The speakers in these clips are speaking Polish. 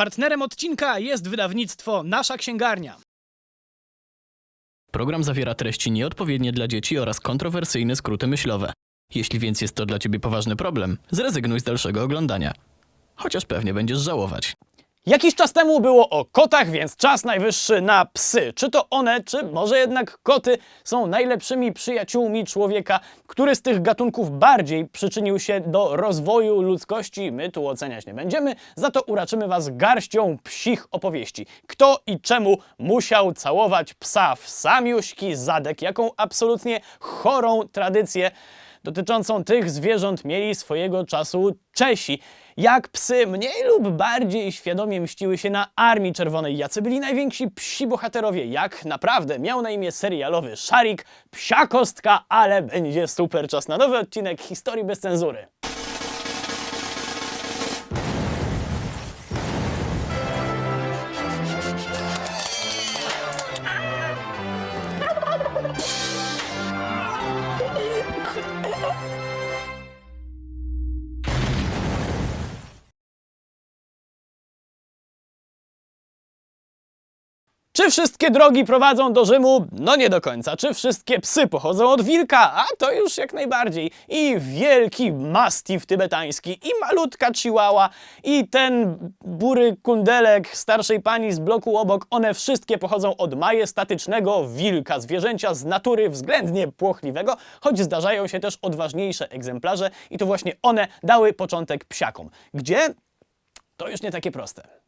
Partnerem odcinka jest wydawnictwo Nasza Księgarnia. Program zawiera treści nieodpowiednie dla dzieci oraz kontrowersyjne skróty myślowe. Jeśli więc jest to dla ciebie poważny problem, zrezygnuj z dalszego oglądania. Chociaż pewnie będziesz żałować. Jakiś czas temu było o kotach, więc czas najwyższy na psy. Czy to one, czy może jednak koty są najlepszymi przyjaciółmi człowieka, który z tych gatunków bardziej przyczynił się do rozwoju ludzkości? My tu oceniać nie będziemy, za to uraczymy Was garścią psich opowieści. Kto i czemu musiał całować psa w samiuśki zadek? Jaką absolutnie chorą tradycję dotyczącą tych zwierząt mieli swojego czasu Czesi. Jak psy mniej lub bardziej świadomie mściły się na Armii Czerwonej, jacy byli najwięksi psi bohaterowie, jak naprawdę miał na imię serialowy Szarik, psia kostka, ale będzie super czas na nowy odcinek Historii bez cenzury. Czy wszystkie drogi prowadzą do Rzymu? No nie do końca. Czy wszystkie psy pochodzą od wilka? A to już jak najbardziej. I wielki mastiff tybetański, i malutka chihuahua, i ten bury kundelek starszej pani z bloku obok, one wszystkie pochodzą od majestatycznego wilka, zwierzęcia z natury względnie płochliwego, choć zdarzają się też odważniejsze egzemplarze i to właśnie one dały początek psiakom. Gdzie? To już nie takie proste.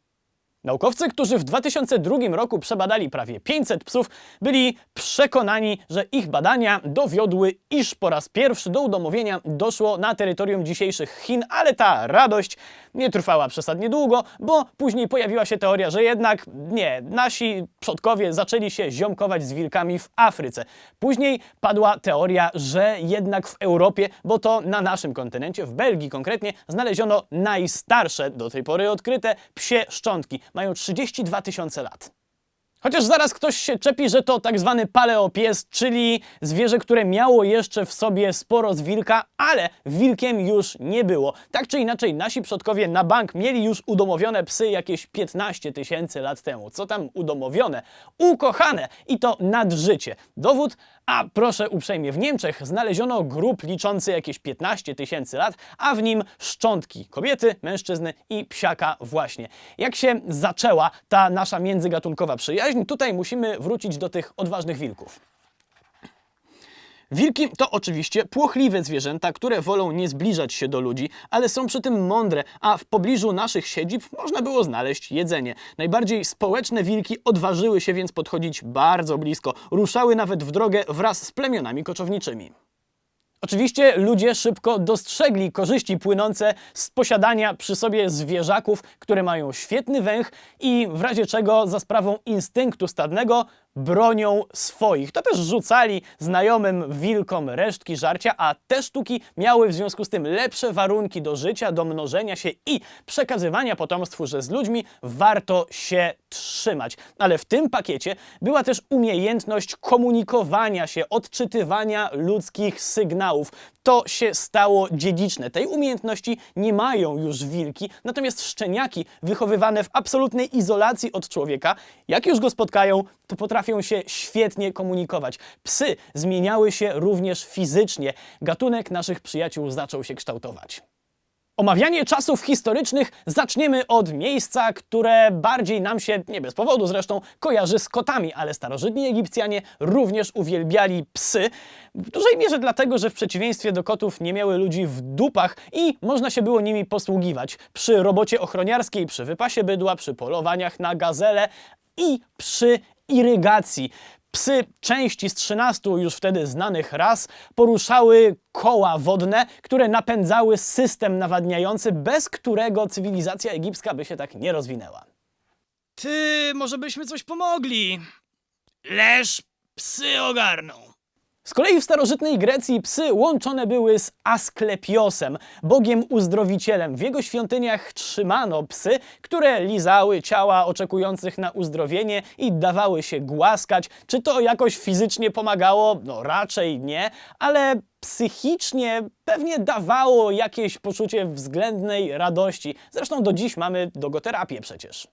Naukowcy, którzy w 2002 roku przebadali prawie 500 psów, byli przekonani, że ich badania dowiodły, iż po raz pierwszy do udomowienia doszło na terytorium dzisiejszych Chin, ale ta radość nie trwała przesadnie długo, bo później pojawiła się teoria, że jednak nie, nasi przodkowie zaczęli się ziomkować z wilkami w Afryce. Później padła teoria, że jednak w Europie, bo to na naszym kontynencie, w Belgii konkretnie, znaleziono najstarsze do tej pory odkryte psie szczątki. Mają 32 tysiące lat. Chociaż zaraz ktoś się czepi, że to tak zwany paleopies, czyli zwierzę, które miało jeszcze w sobie sporo z wilka, ale wilkiem już nie było. Tak czy inaczej, nasi przodkowie na bank mieli już udomowione psy jakieś 15 tysięcy lat temu. Co tam udomowione? Ukochane! I to nad życie. Dowód? A proszę uprzejmie, w Niemczech znaleziono grób liczący jakieś 15 tysięcy lat, a w nim szczątki kobiety, mężczyzny i psiaka właśnie. Jak się zaczęła ta nasza międzygatunkowa przyjaźń? Tutaj musimy wrócić do tych odważnych wilków. Wilki to oczywiście płochliwe zwierzęta, które wolą nie zbliżać się do ludzi, ale są przy tym mądre, a w pobliżu naszych siedzib można było znaleźć jedzenie. Najbardziej społeczne wilki odważyły się więc podchodzić bardzo blisko, ruszały nawet w drogę wraz z plemionami koczowniczymi. Oczywiście ludzie szybko dostrzegli korzyści płynące z posiadania przy sobie zwierzaków, które mają świetny węch i w razie czego za sprawą instynktu stadnego bronią swoich. To też rzucali znajomym wilkom resztki żarcia, a te sztuki miały w związku z tym lepsze warunki do życia, do mnożenia się i przekazywania potomstwu, że z ludźmi warto się trzymać. Ale w tym pakiecie była też umiejętność komunikowania się, odczytywania ludzkich sygnałów. To się stało dziedziczne. Tej umiejętności nie mają już wilki, natomiast szczeniaki wychowywane w absolutnej izolacji od człowieka, jak już go spotkają, to potrafią się świetnie komunikować. Psy zmieniały się również fizycznie. Gatunek naszych przyjaciół zaczął się kształtować. Omawianie czasów historycznych zaczniemy od miejsca, które bardziej nam się, nie bez powodu zresztą, kojarzy z kotami, ale starożytni Egipcjanie również uwielbiali psy. W dużej mierze dlatego, że w przeciwieństwie do kotów nie miały ludzi w dupach i można się było nimi posługiwać. Przy robocie ochroniarskiej, przy wypasie bydła, przy polowaniach na gazele i przy irygacji. Psy części z 13 już wtedy znanych ras poruszały koła wodne, które napędzały system nawadniający, bez którego cywilizacja egipska by się tak nie rozwinęła. Ty, może byśmy coś pomogli. Leż psy ogarną. Z kolei w starożytnej Grecji psy łączone były z Asklepiosem, bogiem uzdrowicielem. W jego świątyniach trzymano psy, które lizały ciała oczekujących na uzdrowienie i dawały się głaskać. Czy to jakoś fizycznie pomagało? No raczej nie, ale psychicznie pewnie dawało jakieś poczucie względnej radości. Zresztą do dziś mamy dogoterapię przecież.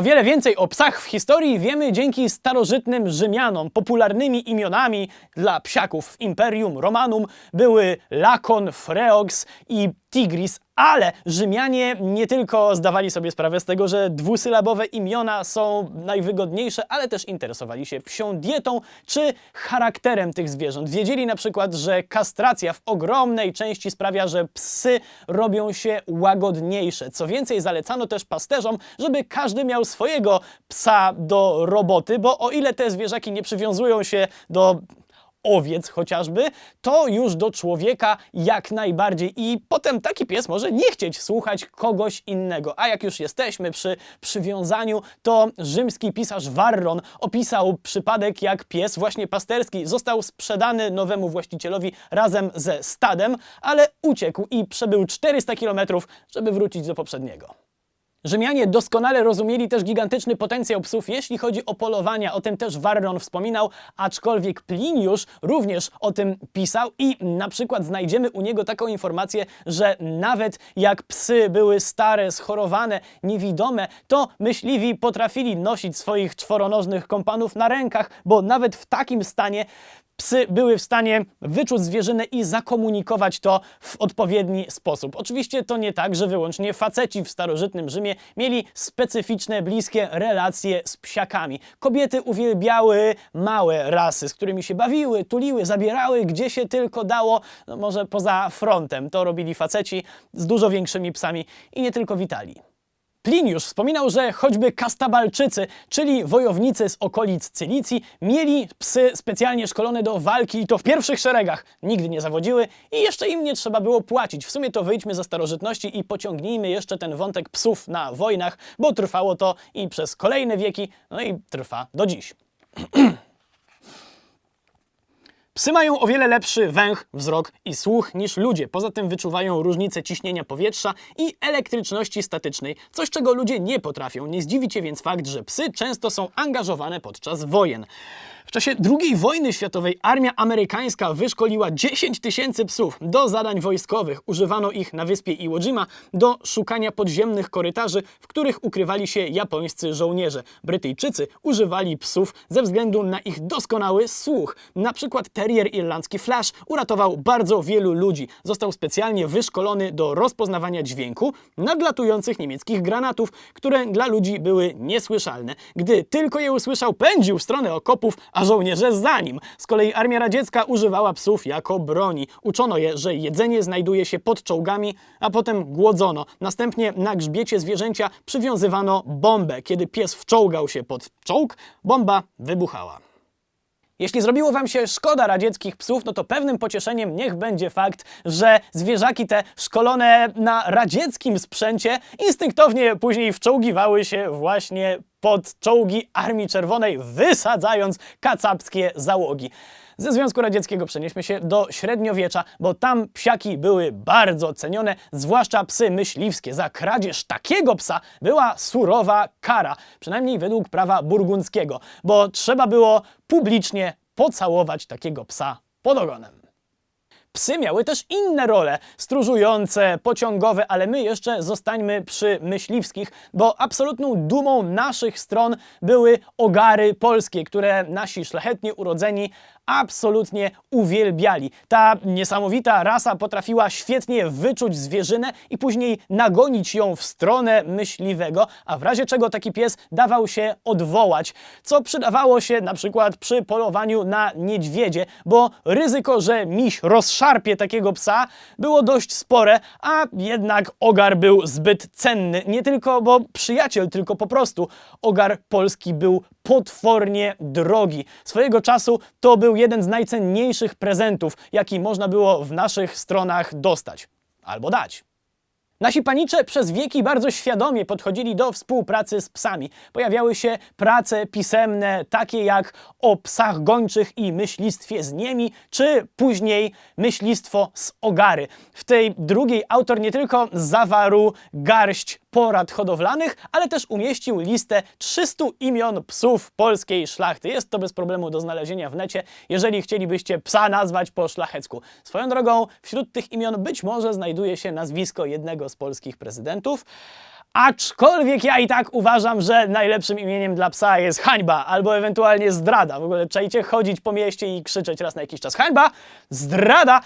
O wiele więcej o psach w historii wiemy dzięki starożytnym Rzymianom. Popularnymi imionami dla psiaków w Imperium Romanum były Lakon, Freox i Tigris, ale Rzymianie nie tylko zdawali sobie sprawę z tego, że dwusylabowe imiona są najwygodniejsze, ale też interesowali się psią dietą czy charakterem tych zwierząt. Wiedzieli na przykład, że kastracja w ogromnej części sprawia, że psy robią się łagodniejsze. Co więcej, zalecano też pasterzom, żeby każdy miał swojego psa do roboty, bo o ile te zwierzaki nie przywiązują się do owiec chociażby, to już do człowieka jak najbardziej. I potem taki pies może nie chcieć słuchać kogoś innego. A jak już jesteśmy przy przywiązaniu, to rzymski pisarz Varron opisał przypadek, jak pies właśnie pasterski został sprzedany nowemu właścicielowi razem ze stadem, ale uciekł i przebył 400 kilometrów, żeby wrócić do poprzedniego. Rzymianie doskonale rozumieli też gigantyczny potencjał psów, jeśli chodzi o polowania. O tym też Varron wspominał, aczkolwiek Pliniusz również o tym pisał i na przykład znajdziemy u niego taką informację, że nawet jak psy były stare, schorowane, niewidome, to myśliwi potrafili nosić swoich czworonożnych kompanów na rękach, bo nawet w takim stanie psy były w stanie wyczuć zwierzynę i zakomunikować to w odpowiedni sposób. Oczywiście to nie tak, że wyłącznie faceci w starożytnym Rzymie mieli specyficzne, bliskie relacje z psiakami. Kobiety uwielbiały małe rasy, z którymi się bawiły, tuliły, zabierały gdzie się tylko dało, no może poza frontem. To robili faceci z dużo większymi psami i nie tylko w Italii. Pliniusz wspominał, że choćby kastabalczycy, czyli wojownicy z okolic Cylicji, mieli psy specjalnie szkolone do walki i to w pierwszych szeregach. Nigdy nie zawodziły i jeszcze im nie trzeba było płacić. W sumie to wyjdźmy ze starożytności i pociągnijmy jeszcze ten wątek psów na wojnach, bo trwało to i przez kolejne wieki, no i trwa do dziś. Psy mają o wiele lepszy węch, wzrok i słuch niż ludzie. Poza tym wyczuwają różnice ciśnienia powietrza i elektryczności statycznej, coś czego ludzie nie potrafią. Nie zdziwi cię więc fakt, że psy często są angażowane podczas wojen. W czasie II wojny światowej armia amerykańska wyszkoliła 10 tysięcy psów do zadań wojskowych. Używano ich na wyspie Iwo Jima do szukania podziemnych korytarzy, w których ukrywali się japońscy żołnierze. Brytyjczycy używali psów ze względu na ich doskonały słuch. Na przykład terrier irlandzki Flash uratował bardzo wielu ludzi. Został specjalnie wyszkolony do rozpoznawania dźwięku nadlatujących niemieckich granatów, które dla ludzi były niesłyszalne. Gdy tylko je usłyszał, pędził w stronę okopów, a żołnierze za nim. Z kolei armia radziecka używała psów jako broni. Uczono je, że jedzenie znajduje się pod czołgami, a potem głodzono. Następnie na grzbiecie zwierzęcia przywiązywano bombę. Kiedy pies wczołgał się pod czołg, bomba wybuchała. Jeśli zrobiło wam się szkoda radzieckich psów, no to pewnym pocieszeniem niech będzie fakt, że zwierzaki te szkolone na radzieckim sprzęcie instynktownie później wczołgiwały się właśnie pod czołgi Armii Czerwonej, wysadzając kacapskie załogi. Ze Związku Radzieckiego przenieśmy się do średniowiecza, bo tam psiaki były bardzo cenione, zwłaszcza psy myśliwskie. Za kradzież takiego psa była surowa kara, przynajmniej według prawa burgundzkiego, bo trzeba było publicznie pocałować takiego psa pod ogonem. Psy miały też inne role, stróżujące, pociągowe, ale my jeszcze zostańmy przy myśliwskich, bo absolutną dumą naszych stron były ogary polskie, które nasi szlachetnie urodzeni absolutnie uwielbiali. Ta niesamowita rasa potrafiła świetnie wyczuć zwierzynę i później nagonić ją w stronę myśliwego, a w razie czego taki pies dawał się odwołać, co przydawało się na przykład przy polowaniu na niedźwiedzie, bo ryzyko, że miś rozszarpie takiego psa było dość spore, a jednak ogar był zbyt cenny. Nie tylko, bo przyjaciel, tylko po prostu ogar polski był potwornie drogi. Swojego czasu to był jeden z najcenniejszych prezentów, jaki można było w naszych stronach dostać albo dać. Nasi panicze przez wieki bardzo świadomie podchodzili do współpracy z psami. Pojawiały się prace pisemne, takie jak o psach gończych i myślistwie z niemi, czy później myślistwo z ogary. W tej drugiej autor nie tylko zawarł garść porad hodowlanych, ale też umieścił listę 300 imion psów polskiej szlachty. Jest to bez problemu do znalezienia w necie, jeżeli chcielibyście psa nazwać po szlachecku. Swoją drogą, wśród tych imion być może znajduje się nazwisko jednego z polskich prezydentów. Aczkolwiek ja i tak uważam, że najlepszym imieniem dla psa jest hańba albo ewentualnie zdrada. W ogóle czajcie chodzić po mieście i krzyczeć raz na jakiś czas hańba, zdrada,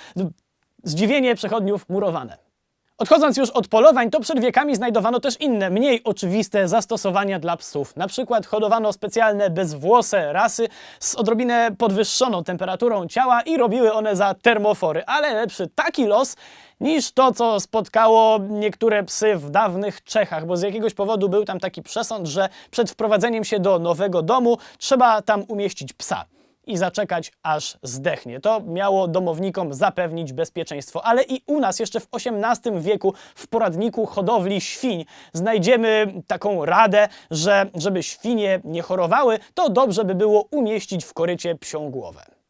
zdziwienie przechodniów murowane. Odchodząc już od polowań, to przed wiekami znajdowano też inne, mniej oczywiste zastosowania dla psów. Na przykład hodowano specjalne bezwłose rasy z odrobinę podwyższoną temperaturą ciała i robiły one za termofory, ale lepszy taki los niż to, co spotkało niektóre psy w dawnych Czechach, bo z jakiegoś powodu był tam taki przesąd, że przed wprowadzeniem się do nowego domu trzeba tam umieścić psa i zaczekać, aż zdechnie. To miało domownikom zapewnić bezpieczeństwo. Ale i u nas jeszcze w XVIII wieku w poradniku hodowli świń znajdziemy taką radę, że żeby świnie nie chorowały, to dobrze by było umieścić w korycie psią głowę.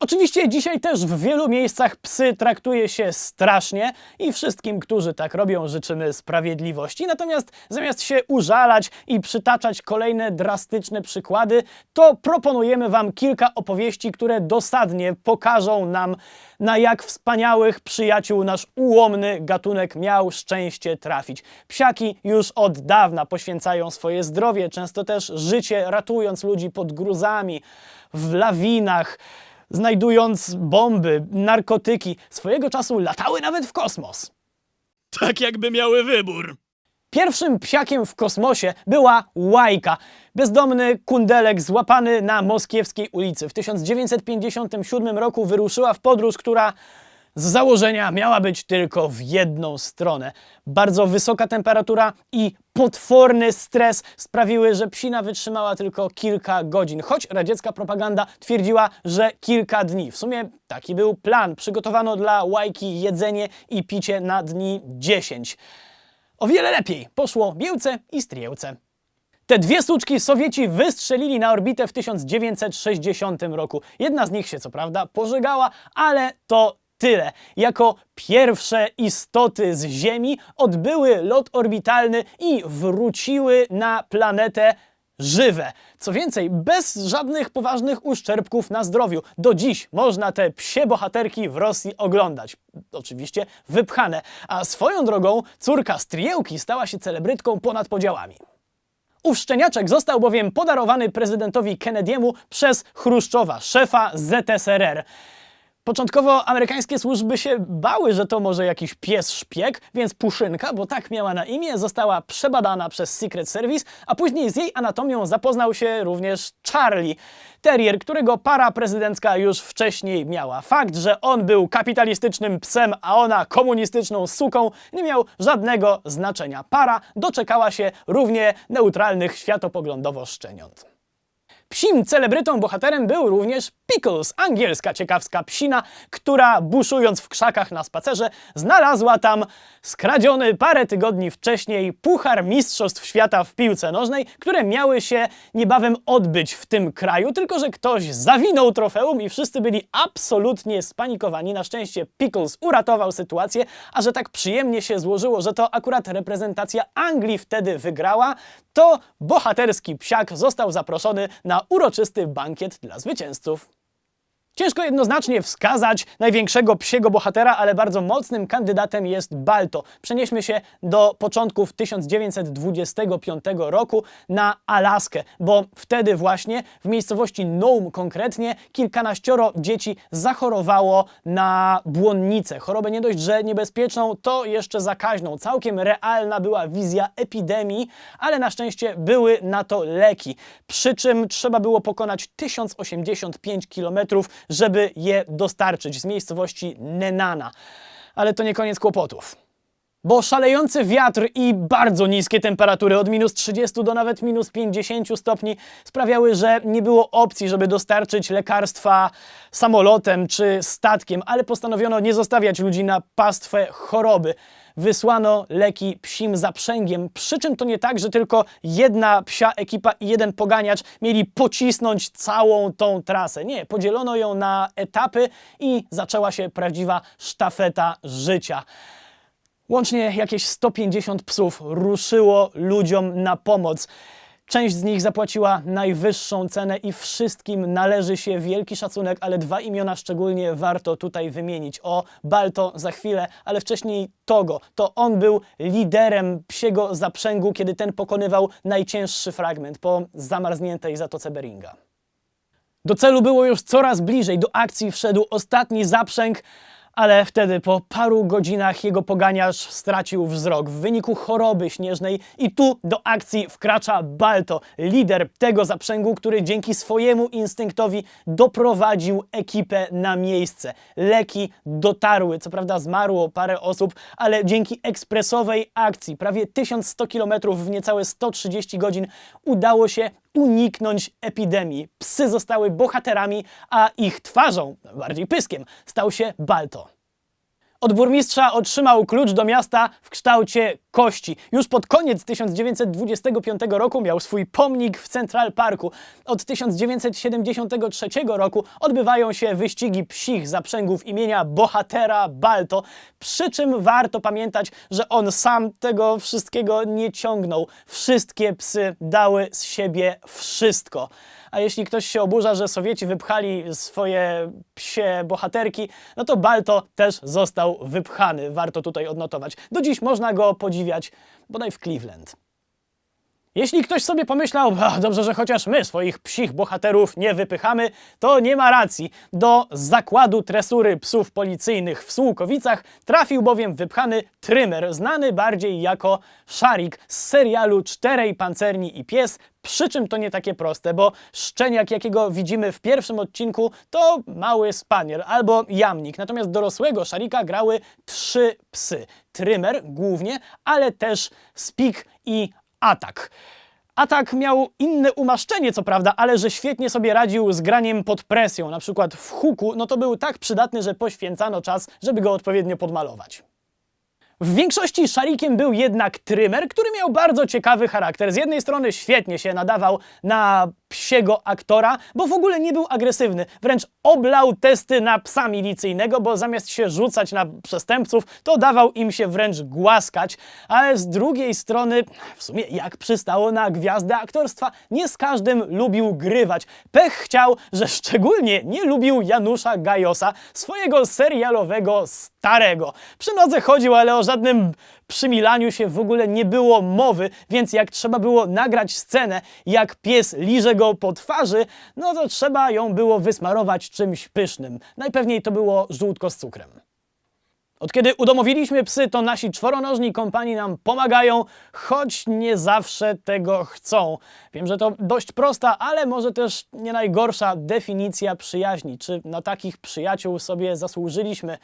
Oczywiście dzisiaj też w wielu miejscach psy traktuje się strasznie i wszystkim, którzy tak robią, życzymy sprawiedliwości. Natomiast zamiast się użalać i przytaczać kolejne drastyczne przykłady, to proponujemy Wam kilka opowieści, które dosadnie pokażą nam, na jak wspaniałych przyjaciół nasz ułomny gatunek miał szczęście trafić. Psiaki już od dawna poświęcają swoje zdrowie, często też życie, ratując ludzi pod gruzami, w lawinach znajdując bomby, narkotyki, swojego czasu latały nawet w kosmos. Tak jakby miały wybór. Pierwszym psiakiem w kosmosie była Łajka, bezdomny kundelek złapany na moskiewskiej ulicy. W 1957 roku wyruszyła w podróż, która z założenia miała być tylko w jedną stronę. Bardzo wysoka temperatura i potworny stres sprawiły, że psina wytrzymała tylko kilka godzin, choć radziecka propaganda twierdziła, że kilka dni. W sumie taki był plan. Przygotowano dla łajki jedzenie i picie na dni 10. O wiele lepiej poszło Białce i Strielce. Te dwie suczki Sowieci wystrzelili na orbitę w 1960 roku. Jedna z nich się co prawda pożygała, ale to tyle. Jako pierwsze istoty z Ziemi odbyły lot orbitalny i wróciły na planetę żywe. Co więcej, bez żadnych poważnych uszczerbków na zdrowiu. Do dziś można te psie bohaterki w Rosji oglądać. Oczywiście wypchane. A swoją drogą córka Striełki stała się celebrytką ponad podziałami. Ów szczeniaczek został bowiem podarowany prezydentowi Kennedy'emu przez Chruszczowa, szefa ZSRR. Początkowo amerykańskie służby się bały, że to może jakiś pies szpieg, więc Puszynka, bo tak miała na imię, została przebadana przez Secret Service, a później z jej anatomią zapoznał się również Charlie, terrier, którego para prezydencka już wcześniej miała. Fakt, że on był kapitalistycznym psem, a ona komunistyczną suką, nie miał żadnego znaczenia. Para doczekała się równie neutralnych światopoglądowo szczeniąt. Psim celebrytą bohaterem był również Pickles, angielska ciekawska psina, która buszując w krzakach na spacerze znalazła tam skradziony parę tygodni wcześniej puchar Mistrzostw Świata w piłce nożnej, które miały się niebawem odbyć w tym kraju, tylko że ktoś zawinął trofeum i wszyscy byli absolutnie spanikowani. Na szczęście Pickles uratował sytuację, a że tak przyjemnie się złożyło, że to akurat reprezentacja Anglii wtedy wygrała, to bohaterski psiak został zaproszony na uroczysty bankiet dla zwycięzców. Ciężko jednoznacznie wskazać największego psiego bohatera, ale bardzo mocnym kandydatem jest Balto. Przenieśmy się do początków 1925 roku na Alaskę, bo wtedy właśnie w miejscowości Nome konkretnie kilkanaścioro dzieci zachorowało na błonnicę. Chorobę nie dość, że niebezpieczną, to jeszcze zakaźną. Całkiem realna była wizja epidemii, ale na szczęście były na to leki. Przy czym trzeba było pokonać 1085 kilometrów żeby je dostarczyć z miejscowości Nenana. Ale to nie koniec kłopotów. Bo szalejący wiatr i bardzo niskie temperatury od minus 30 do nawet minus 50 stopni sprawiały, że nie było opcji, żeby dostarczyć lekarstwa samolotem czy statkiem, ale postanowiono nie zostawiać ludzi na pastwę choroby. Wysłano leki psim zaprzęgiem. Przy czym to nie tak, że tylko jedna psia ekipa i jeden poganiacz mieli pocisnąć całą tą trasę. Nie, podzielono ją na etapy i zaczęła się prawdziwa sztafeta życia. Łącznie jakieś 150 psów ruszyło ludziom na pomoc. Część z nich zapłaciła najwyższą cenę i wszystkim należy się wielki szacunek, ale dwa imiona szczególnie warto tutaj wymienić. O Balto za chwilę, ale wcześniej Togo. To on był liderem psiego zaprzęgu, kiedy ten pokonywał najcięższy fragment po zamarzniętej Zatoce Beringa. Do celu było już coraz bliżej. Do akcji wszedł ostatni zaprzęg, ale wtedy po paru godzinach jego poganiarz stracił wzrok w wyniku choroby śnieżnej i tu do akcji wkracza Balto, lider tego zaprzęgu, który dzięki swojemu instynktowi doprowadził ekipę na miejsce. Leki dotarły, co prawda zmarło parę osób, ale dzięki ekspresowej akcji prawie 1100 km w niecałe 130 godzin udało się uniknąć epidemii. Psy zostały bohaterami, a ich twarzą, bardziej pyskiem, stał się Balto. Od burmistrza otrzymał klucz do miasta w kształcie kości. Już pod koniec 1925 roku miał swój pomnik w Central Parku. Od 1973 roku odbywają się wyścigi psich zaprzęgów imienia bohatera Balto. Przy czym warto pamiętać, że on sam tego wszystkiego nie ciągnął. Wszystkie psy dały z siebie wszystko. A jeśli ktoś się oburza, że Sowieci wypchali swoje psie bohaterki, no to Balto też został wypchany. Warto tutaj odnotować. Do dziś można go podziwiać bodaj w Cleveland. Jeśli ktoś sobie pomyślał, "A, dobrze, że chociaż my swoich psich bohaterów nie wypychamy, to nie ma racji. Do zakładu tresury psów policyjnych w Sułkowicach trafił bowiem wypchany trymer, znany bardziej jako Szarik z serialu Czterej Pancerni i Pies, przy czym to nie takie proste, bo szczeniak, jakiego widzimy w pierwszym odcinku, to mały spaniel albo jamnik. Natomiast dorosłego szarika grały trzy psy. Trymer głównie, ale też spik i atak. Atak miał inne umaszczenie, co prawda, ale że świetnie sobie radził z graniem pod presją, na przykład w huku, no to był tak przydatny, że poświęcano czas, żeby go odpowiednio podmalować. W większości szarikiem był jednak trymer, który miał bardzo ciekawy charakter. Z jednej strony świetnie się nadawał na psiego aktora, bo w ogóle nie był agresywny. Wręcz oblał testy na psa milicyjnego, bo zamiast się rzucać na przestępców, to dawał im się wręcz głaskać. Ale z drugiej strony, w sumie jak przystało na gwiazdę aktorstwa, nie z każdym lubił grywać. Pech chciał, że szczególnie nie lubił Janusza Gajosa, swojego serialowego starego. Przy nodze chodził, ale o żadnym przymilaniu się w ogóle nie było mowy, więc jak trzeba było nagrać scenę, jak pies liże go po twarzy, no to trzeba ją było wysmarować czymś pysznym. Najpewniej to było żółtko z cukrem. Od kiedy udomowiliśmy psy, to nasi czworonożni kompanii nam pomagają, choć nie zawsze tego chcą. Wiem, że to dość prosta, ale może też nie najgorsza definicja przyjaźni. Czy na takich przyjaciół sobie zasłużyliśmy?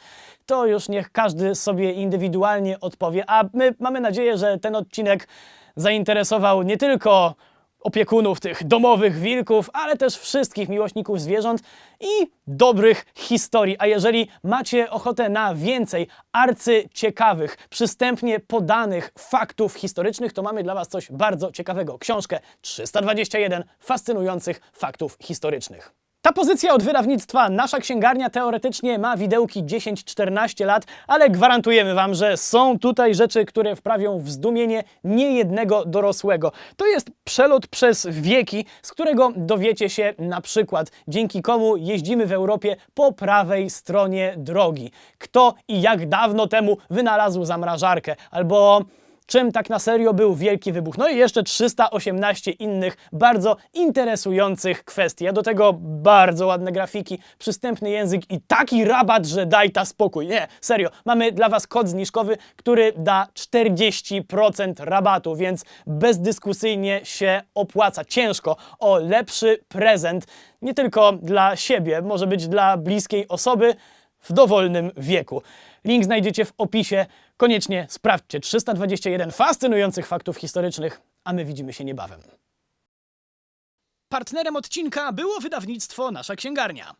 To już niech każdy sobie indywidualnie odpowie, a my mamy nadzieję, że ten odcinek zainteresował nie tylko opiekunów tych domowych wilków, ale też wszystkich miłośników zwierząt i dobrych historii. A jeżeli macie ochotę na więcej arcyciekawych, przystępnie podanych faktów historycznych, to mamy dla Was coś bardzo ciekawego. Książkę 321 fascynujących faktów historycznych. Ta pozycja od wydawnictwa Nasza Księgarnia teoretycznie ma widełki 10-14 lat, ale gwarantujemy Wam, że są tutaj rzeczy, które wprawią w zdumienie niejednego dorosłego. To jest przelot przez wieki, z którego dowiecie się na przykład, dzięki komu jeździmy w Europie po prawej stronie drogi. Kto i jak dawno temu wynalazł zamrażarkę, albo czym tak na serio był Wielki Wybuch. No i jeszcze 318 innych bardzo interesujących kwestii. A do tego bardzo ładne grafiki, przystępny język i taki rabat, że daj ta spokój. Nie, serio, mamy dla Was kod zniżkowy, który da 40% rabatu, więc bezdyskusyjnie się opłaca. Ciężko o lepszy prezent, nie tylko dla siebie, może być dla bliskiej osoby, w dowolnym wieku. Link znajdziecie w opisie. Koniecznie sprawdźcie 321 fascynujących faktów historycznych, a my widzimy się niebawem. Partnerem odcinka było wydawnictwo Nasza Księgarnia.